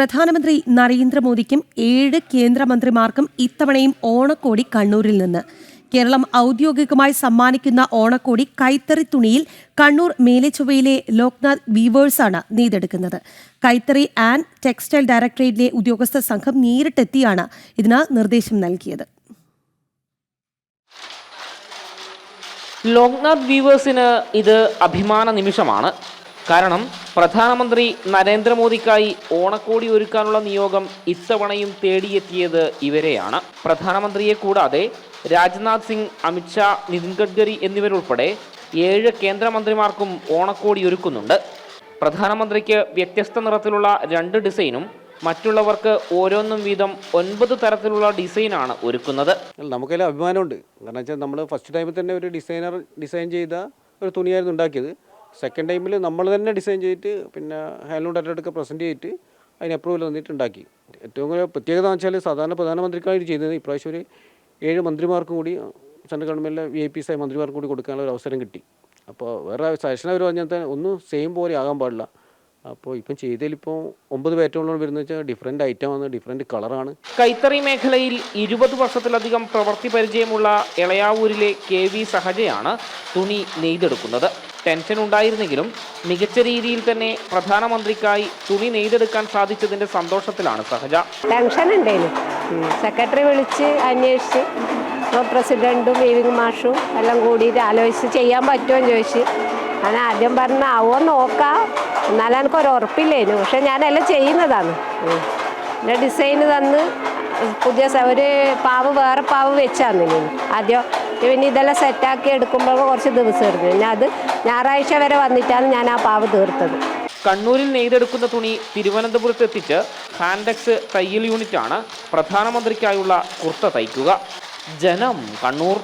പ്രധാനമന്ത്രി നരേന്ദ്രമോദിക്കും ഏഴ് കേന്ദ്രമന്ത്രിമാർക്കും ഇത്തവണയും ഓണക്കോടി കണ്ണൂരിൽ നിന്ന്. കേരളം ഔദ്യോഗികമായി സമ്മാനിക്കുന്ന ഓണക്കോടി കൈത്തറി തുണിയിൽ കണ്ണൂർ മേലെച്ചുവയിലെ ലോക്നാഥ് വീവേഴ്സാണ് നെയ്തെടുക്കുന്നത്. കൈത്തറി ആൻഡ് ടെക്സ്റ്റൈൽ ഡയറക്ടറേറ്റിലെ ഉദ്യോഗസ്ഥ സംഘം നേരിട്ടെത്തിയാണ് ഇതിന് നിർദ്ദേശം നൽകിയത്. ലോക്നാഥ് വീവേഴ്സിന് ഇത് അഭിമാന നിമിഷമാണ്. കാരണം പ്രധാനമന്ത്രി നരേന്ദ്രമോദിക്കായി ഓണക്കോടി ഒരുക്കാനുള്ള നിയോഗം ഇത്തവണയും തേടിയെത്തിയത് ഇവരെയാണ്. പ്രധാനമന്ത്രിയെ കൂടാതെ രാജ്നാഥ് സിംഗ് അമിത്ഷാ നിതിൻ ഗഡ്കരി എന്നിവരുൾപ്പെടെ ഏഴ് കേന്ദ്രമന്ത്രിമാർക്കും ഓണക്കോടി ഒരുക്കുന്നുണ്ട്. പ്രധാനമന്ത്രിക്ക് വ്യത്യസ്ത നിറത്തിലുള്ള രണ്ട് ഡിസൈനും മറ്റുള്ളവർക്ക് ഓരോന്നും വീതം ഒൻപത് തരത്തിലുള്ള ഡിസൈനാണ് ഒരുക്കുന്നത്. നമുക്കതിൽ അഭിമാനമുണ്ട്. കാരണം വെച്ചാൽ നമ്മൾ ഫസ്റ്റ് ടൈമിൽ തന്നെ ഒരു ഡിസൈനർ ഡിസൈൻ ചെയ്ത ഒരു തുണിയായിരുന്നു ഉണ്ടാക്കിയത്. സെക്കൻഡ് ടൈമിൽ നമ്മൾ തന്നെ ഡിസൈൻ ചെയ്തിട്ട് പിന്നെ ഹാൻഡ്ലൂം ഡയറക്ടർക്ക് പ്രസന്റ് ചെയ്തിട്ട് അതിന് അപ്രൂവൽ തന്നിട്ട് ഉണ്ടാക്കി. ഏറ്റവും കൂടുതൽ പ്രത്യേകത എന്ന് വെച്ചാൽ സാധാരണ പ്രധാനമന്ത്രിക്കായി ചെയ്തത് ഇപ്രാവശ്യം ഒരു ഏഴ് മന്ത്രിമാർക്കും കൂടി സെൻട്രൽ ഗവൺമെന്റിലെ വി ഐ പി സായി മന്ത്രിമാർക്കും കൂടി കൊടുക്കാനുള്ള ഒരു അവസരം കിട്ടി. അപ്പോൾ വേറെ സജഷൻ പറഞ്ഞാൽ ഒന്നും സെയിം പോലെ ആകാൻ പാടില്ല. അപ്പോൾ ഇപ്പം ചെയ്തതിലിപ്പോൾ ഒമ്പത് പാറ്റേണുകൾ വരുന്നത് വെച്ചാൽ ഡിഫറെന്റ് ആണ് ഡിഫറെന്റ് കളറാണ് കൈത്തറി മേഖലയിൽ ഇരുപത് വർഷത്തിലധികം പ്രവൃത്തി പരിചയമുള്ള എളയാവൂരിലെ കെ വി സഹജയാണ് തുണി നെയ്തെടുക്കുന്നത്. ടെൻഷൻ ഉണ്ടായിരുന്നെങ്കിലും മികച്ച രീതിയിൽ തന്നെ പ്രധാനമന്ത്രിക്കായി തുണി നെയ്തെടുക്കാൻ സാധിച്ചതിന്റെ സന്തോഷത്തിലാണ് സഹജ. ടെൻഷൻ ഉണ്ടായിരുന്നു സെക്രട്ടറി വിളിച്ച് അന്വേഷിച്ച് അപ്പോൾ പ്രസിഡന്റും വീവിംഗ് മാഷും എല്ലാം കൂടി ആലോചിച്ച് ചെയ്യാൻ പറ്റുമോ എന്ന് ചോദിച്ച്. ഞാൻ ആദ്യം പറഞ്ഞ ആവോ നോക്കാം. എന്നാലും എനിക്കൊരു ഉറപ്പില്ലായിരുന്നു പക്ഷെ ഞാനെല്ലാം ചെയ്യുന്നതാണ്. എന്റെ ഡിസൈന് തന്ന് പുതിയ ഒരു പാവ് വേറെ പാവ് വെച്ചാന്ന് ഇനി. ആദ്യം പിന്നെ ഇതെല്ലാം സെറ്റാക്കി എടുക്കുമ്പോൾ കുറച്ച് ദിവസം എടുത്തു പിന്നെ അത് ഞായറാഴ്ച വരെ വന്നിട്ടാണ് ഞാൻ ആ പാവ് തീർത്തത്. കണ്ണൂരിൽ നെയ്തെടുക്കുന്ന തുണി തിരുവനന്തപുരത്ത് എത്തിച്ച് ഹാൻഡെക്സ് തയ്യൽ യൂണിറ്റാണ് പ്രധാനമന്ത്രിക്കായുള്ള കുർത്ത തയ്ക്കുക. ജനം കണ്ണൂർ.